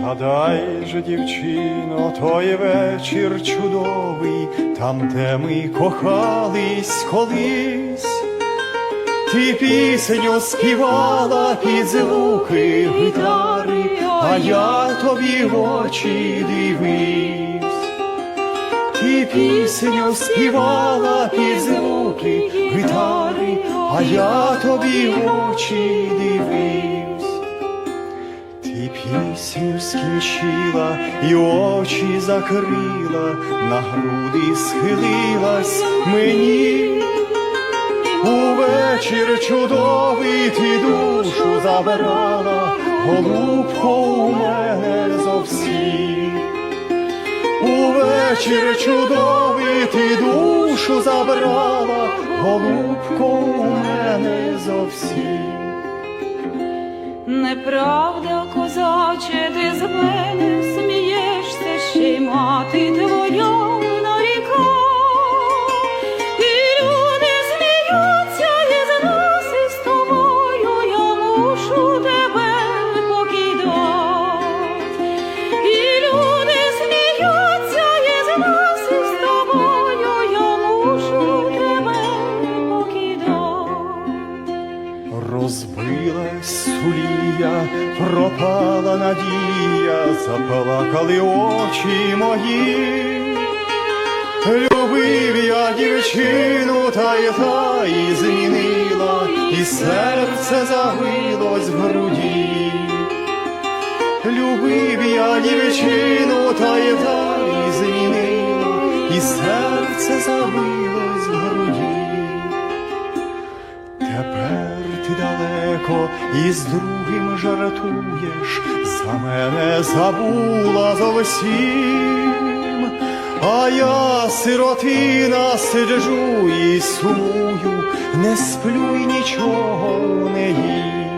Згадай же, дівчино, той вечір чудовий, там, де ми кохались колись. Ти пісню співала під звуки гітари, а я тобі в очі дивився. Ти пісню співала під звуки гітари, а я тобі в очі дивився. Пісню скінчила і очі закрила, на груди схилилась мені. Увечір чудовий ти душу забирала, голубко у мене зовсім. Увечір чудовий ти душу забрала, голубко у мене зовсім. Неправда, козаче, ти з мене пропала надія, заплакали очі мої. Любив я дівчину, та й та і змінила, і серце забилось в груді. Любив я дівчину, та й та і змінила, і серце забилось в груді. Далеко і з другим жартуєш, за мене забула зовсім, а я сиротина сиджу і сумую, не сплю й нічого не їм.